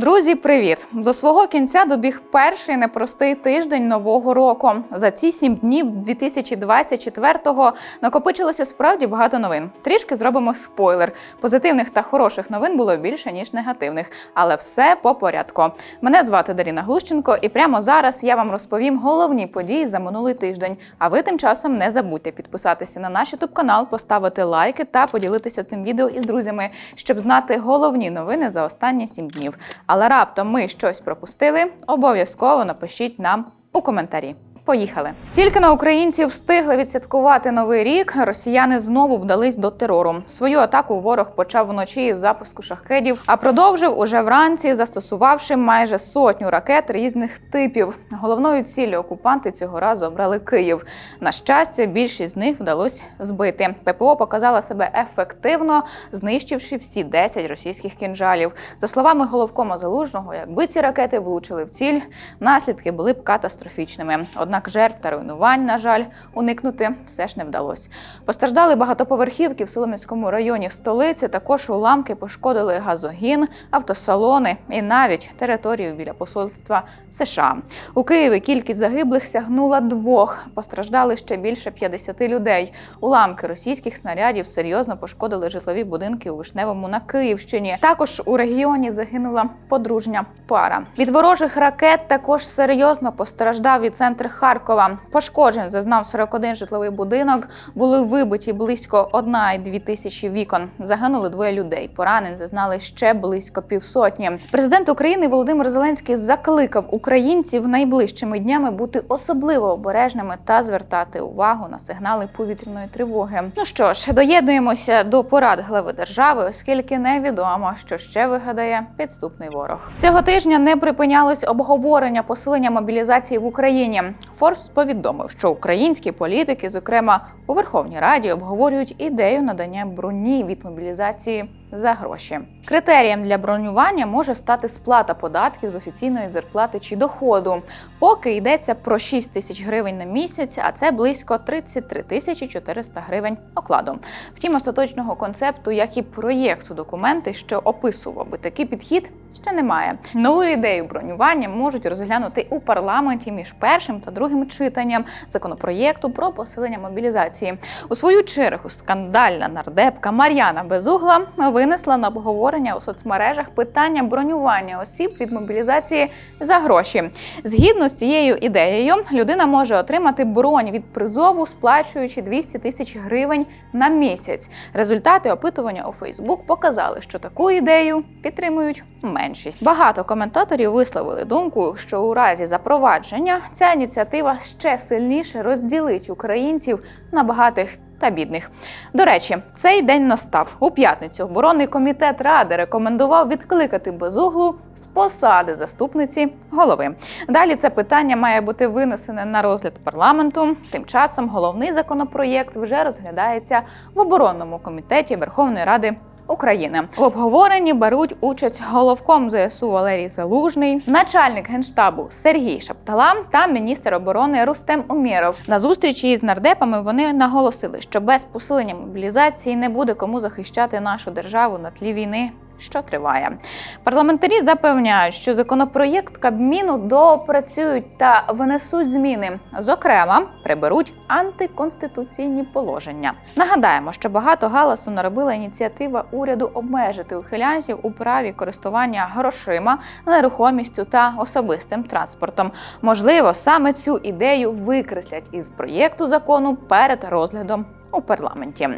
Друзі, привіт! До свого кінця добіг перший непростий тиждень нового року. За ці сім днів 2024-го накопичилося справді багато новин. Трішки зробимо спойлер. Позитивних та хороших новин було більше ніж негативних, але все по порядку. Мене звати Даріна Глущенко, і прямо зараз я вам розповім головні події за минулий тиждень. А ви тим часом не забудьте підписатися на наш youtube канал, поставити лайки та поділитися цим відео із друзями, щоб знати головні новини за останні сім днів. Але раптом ми щось пропустили, обов'язково напишіть нам у коментарі. Поїхали. Тільки на українців встигли відсвяткувати новий рік. Росіяни знову вдались до терору. Свою атаку ворог почав вночі із запуску шахедів, а продовжив уже вранці, застосувавши майже сотню ракет різних типів. Головною ціллю окупанти цього разу обрали Київ. На щастя, більшість з них вдалося збити. ППО показала себе ефективно, знищивши всі 10 російських кінжалів. За словами головкома залужного, якби ці ракети влучили в ціль, наслідки були б катастрофічними. Однак жертв та руйнувань, на жаль, уникнути все ж не вдалося. Постраждали багатоповерхівки в Солом'янському районі столиці. Також уламки пошкодили газогін, автосалони і навіть територію біля посольства США. У Києві кількість загиблих сягнула двох. Постраждали ще більше 50 людей. Уламки російських снарядів серйозно пошкодили житлові будинки у Вишневому на Київщині. Також у регіоні загинула подружня пара. Від ворожих ракет також серйозно постраждав і центр Харкова. Пошкоджень зазнав 41 житловий будинок. Були вибиті близько 1,2 тисячі вікон. Загинули двоє людей. Поранень зазнали ще близько півсотні. Президент України Володимир Зеленський закликав українців найближчими днями бути особливо обережними та звертати увагу на сигнали повітряної тривоги. Ну що ж, доєднуємося до порад глави держави, оскільки невідомо, що ще вигадає підступний ворог. Цього тижня не припинялось обговорення посилення мобілізації в Україні. Форбс повідомив, що українські політики, зокрема у Верховній Раді, обговорюють ідею надання броні від мобілізації за гроші. Критерієм для бронювання може стати сплата податків з офіційної зарплати чи доходу. Поки йдеться про 6 тисяч гривень на місяць, а це близько 33 тисячі 400 гривень окладу. Втім, остаточного концепту, як і проєкту документи, що описував би такий підхід, ще немає. Нову ідею бронювання можуть розглянути у парламенті між першим та другим читанням законопроєкту про посилення мобілізації. У свою чергу скандальна нардепка Мар'яна Безугла винесла на обговорення у соцмережах питання бронювання осіб від мобілізації за гроші. Згідно з цією ідеєю, людина може отримати бронь від призову, сплачуючи 200 тисяч гривень на місяць. Результати опитування у Фейсбук показали, що таку ідею підтримують меншість. Багато коментаторів висловили думку, що у разі запровадження ця ініціатива ще сильніше розділить українців на багатих та бідних. До речі, цей день настав у п'ятницю. Оборонний комітет ради рекомендував відкликати безуглу з посади заступниці голови. Далі це питання має бути винесене на розгляд парламенту. Тим часом головний законопроєкт вже розглядається в оборонному комітеті Верховної Ради. України в обговоренні беруть участь головком ЗСУ Валерій Залужний, начальник генштабу Сергій Шаптала та міністр оборони Рустем Умєров. На зустрічі із нардепами вони наголосили, що без посилення мобілізації не буде кому захищати нашу державу на тлі війни. Що триває, парламентарі запевняють, що законопроєкт Кабміну доопрацюють та винесуть зміни. Зокрема, приберуть антиконституційні положення. Нагадаємо, що багато галасу наробила ініціатива уряду обмежити ухилянців у праві користування грошима, нерухомістю та особистим транспортом. Можливо, саме цю ідею викреслять із проєкту закону перед розглядом у парламенті.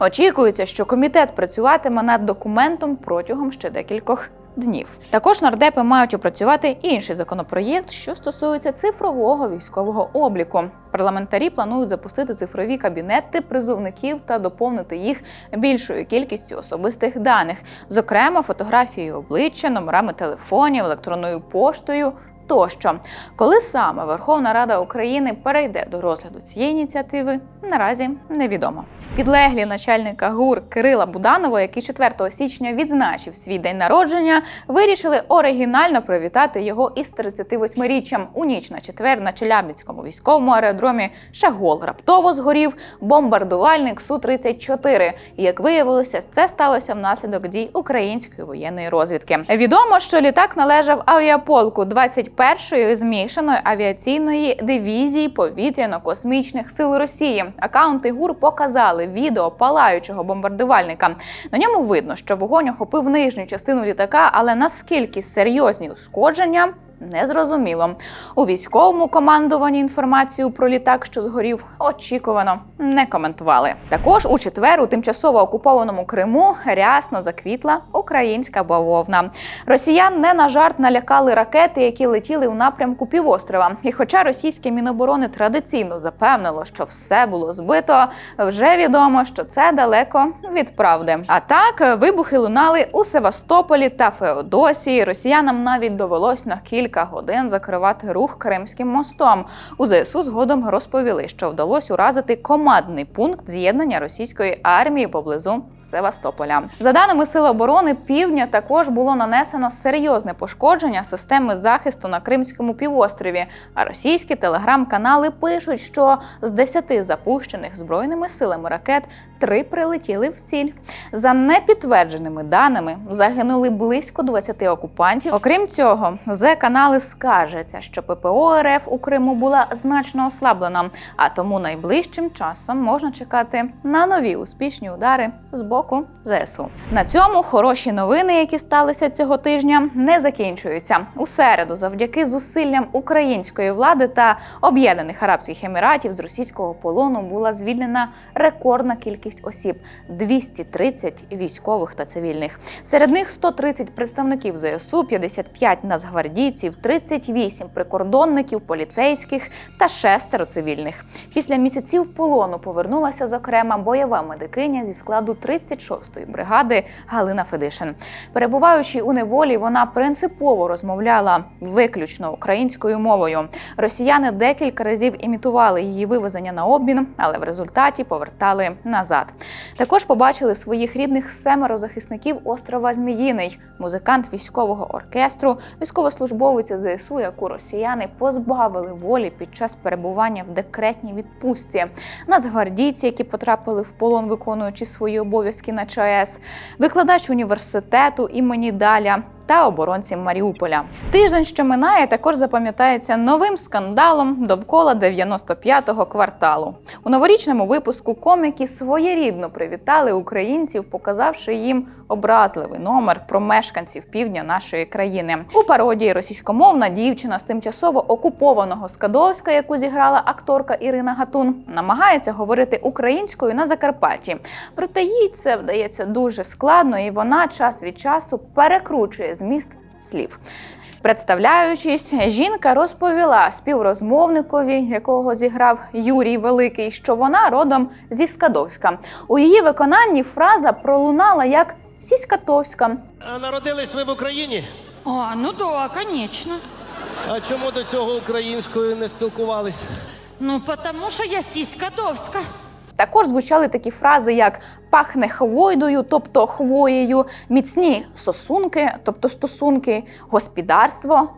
Очікується, що комітет працюватиме над документом протягом ще декількох. Днів також нардепи мають опрацювати інший законопроєкт, що стосується цифрового військового обліку. Парламентарі планують запустити цифрові кабінети призовників та доповнити їх більшою кількістю особистих даних, зокрема фотографією обличчя, номерами телефонів, електронною поштою тощо. Коли саме Верховна Рада України перейде до розгляду цієї ініціативи, наразі невідомо. Підлеглі начальника ГУР Кирила Буданова, який 4 січня відзначив свій день народження, вирішили оригінально привітати його із 38-річчям. У ніч на четвер на Челябинському військовому аеродромі Шагол раптово згорів бомбардувальник Су 34 І як виявилося, це сталося внаслідок дій української воєнної розвідки. Відомо, що літак належав авіаполку 21-ї змішаної авіаційної дивізії повітряно-космічних сил Росії. Акаунти ГУР показали відео палаючого бомбардувальника. На ньому видно, що вогонь охопив нижню частину літака, але наскільки серйозні ушкодження. Незрозуміло. У військовому командуванні інформацію про літак, що згорів, очікувано не коментували. Також у четвер у тимчасово окупованому Криму рясно заквітла українська бавовна. Росіян не на жарт налякали ракети, які летіли у напрямку півострова. І хоча російське міноборони традиційно запевнило, що все було збито, вже відомо, що це далеко від правди. А так вибухи лунали у Севастополі та Феодосії. Росіянам навіть довелось на кілька годин закривати рух Кримським мостом. У ЗСУ згодом розповіли, що вдалося уразити командний пункт з'єднання російської армії поблизу Севастополя. За даними Сил оборони Півдня, також було нанесено серйозне пошкодження системи захисту на Кримському півострові. А російські телеграм-канали пишуть, що з 10 запущених збройними силами ракет три прилетіли в ціль. За непідтвердженими даними загинули близько 20 окупантів. Окрім цього, з канали скаржаться, що ППО РФ у Криму була значно ослаблена, а тому найближчим часом можна чекати на нові успішні удари з боку ЗСУ. На цьому хороші новини, які сталися цього тижня, не закінчуються. У середу, завдяки зусиллям української влади та Об'єднаних Арабських Еміратів з російського полону була звільнена рекордна кількість осіб 230 військових та цивільних. Серед них 130 представників ЗСУ, 55 нацгвардійців, 38 прикордонників, поліцейських та шестеро цивільних. Після місяців полону повернулася зокрема бойова медикиня зі складу 36-ї бригади Галина Федишин. Перебуваючи у неволі, вона принципово розмовляла виключно українською мовою. Росіяни декілька разів імітували її вивезення на обмін, але в результаті повертали назад. Також побачили своїх рідних семеро захисників острова Зміїний, музикант військового оркестру, військовослужбовиця ЗСУ, яку росіяни позбавили волі під час перебування в декретній відпустці, нацгвардійці, які потрапили в полон, виконуючи свої обов'язки на ЧАЕС, викладач університету імені Даля. Та оборонці Маріуполя тиждень, що минає, також запам'ятається новим скандалом довкола 95-го кварталу. У новорічному випуску коміки своєрідно привітали українців, показавши їм образливий номер про мешканців півдня нашої країни. У пародії російськомовна дівчина з тимчасово окупованого Скадовська, яку зіграла акторка Ірина Гатун, намагається говорити українською на Закарпатті. Проте їй це вдається дуже складно, і вона час від часу перекручує зміст слів. Представляючись, жінка розповіла співрозмовникові, якого зіграв Юрій Великий, що вона родом зі Скадовська. У її виконанні фраза пролунала як сіськатовська. А народились ви в Україні? А, ну да, конечно. А чому до цього українською не спілкувались? Ну, тому що я сіська довська. Також звучали такі фрази, як пахне хвойдою, тобто хвоєю, міцні сосунки, тобто стосунки, господарство,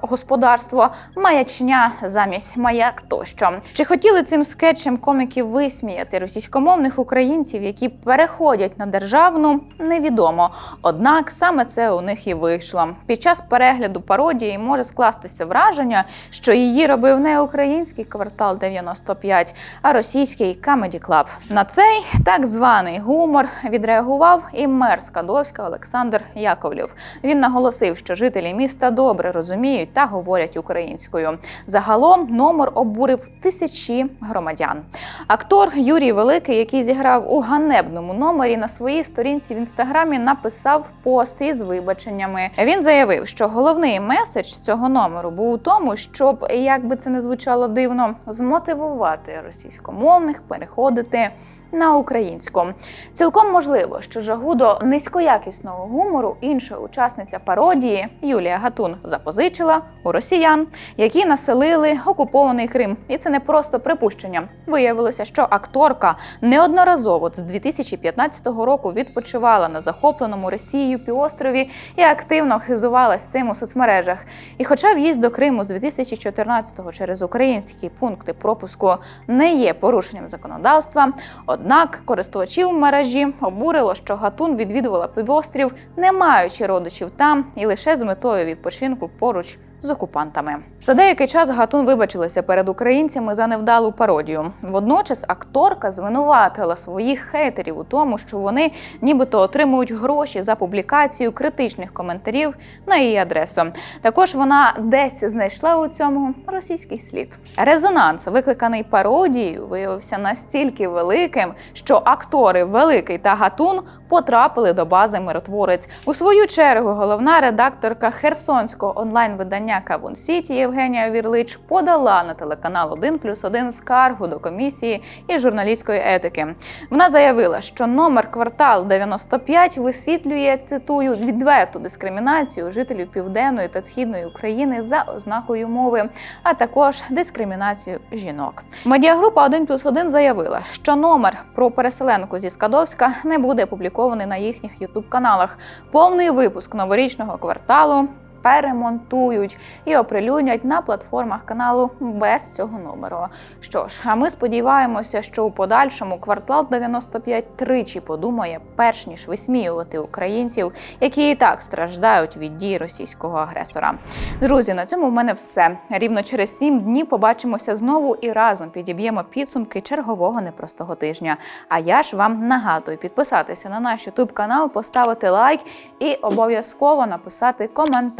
господарство, маячня замість маяк тощо. Чи хотіли цим скетчем коміки висміяти російськомовних українців, які переходять на державну, невідомо. Однак саме це у них і вийшло. Під час перегляду пародії може скластися враження, що її робив не український квартал 95, а російський Comedy Club. На цей так званий гумор відреагував і мер Скадовська Олександр Яковлєв. Він наголосив, що жителі міста добре розуміють та говорять українською. Загалом номер обурив тисячі громадян. Актор Юрій Великий, який зіграв у ганебному номері, на своїй сторінці в інстаграмі написав пост із вибаченнями. Він заявив, що головний меседж цього номеру був у тому, щоб, як би це не звучало дивно, змотивувати російськомовних переходити на українську. Цілком можливо, що жагу до низькоякісного гумору інша учасниця пародії Юлія Гатун запозичила запозичила у росіян, які населили окупований Крим. І це не просто припущення. Виявилося, що акторка неодноразово з 2015 року відпочивала на захопленому Росією півострові і активно хизувалась цим у соцмережах. І хоча в'їзд до Криму з 2014-го через українські пункти пропуску не є порушенням законодавства, однак користувачів мережі обурило, що Гатун відвідувала півострів, не маючи родичів там і лише з метою відпочинку поруч з окупантами. За деякий час Гатун вибачилася перед українцями за невдалу пародію. Водночас акторка звинуватила своїх хейтерів у тому, що вони нібито отримують гроші за публікацію критичних коментарів на її адресу. Також вона десь знайшла у цьому російський слід. Резонанс, викликаний пародією, виявився настільки великим, що актори Великий та Гатун потрапили до бази миротворець. У свою чергу головна редакторка херсонського онлайн-видання Кавун Сіті Євгенія Вірлич подала на телеканал 1 плюс 1 скаргу до комісії і журналістської етики. Вона заявила, що номер квартал 95 висвітлює цитую відверту дискримінацію жителів південної та східної України за ознакою мови, а також дискримінацію жінок. Медіагрупа 1 плюс 1 заявила, що номер про переселенку зі Скадовська не буде опублікований на їхніх ютуб каналах. Повний випуск новорічного кварталу. Перемонтують і оприлюднять на платформах каналу без цього номеру. Що ж, а ми сподіваємося, що у подальшому квартал 95 тричі подумає, перш ніж висміювати українців, які і так страждають від дій російського агресора. Друзі, на цьому в мене все. Рівно через сім днів побачимося знову і разом підіб'ємо підсумки чергового непростого тижня. А я ж вам нагадую підписатися на наш YouTube канал, поставити лайк і обов'язково написати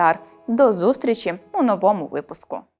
коментар. До зустрічі у новому випуску.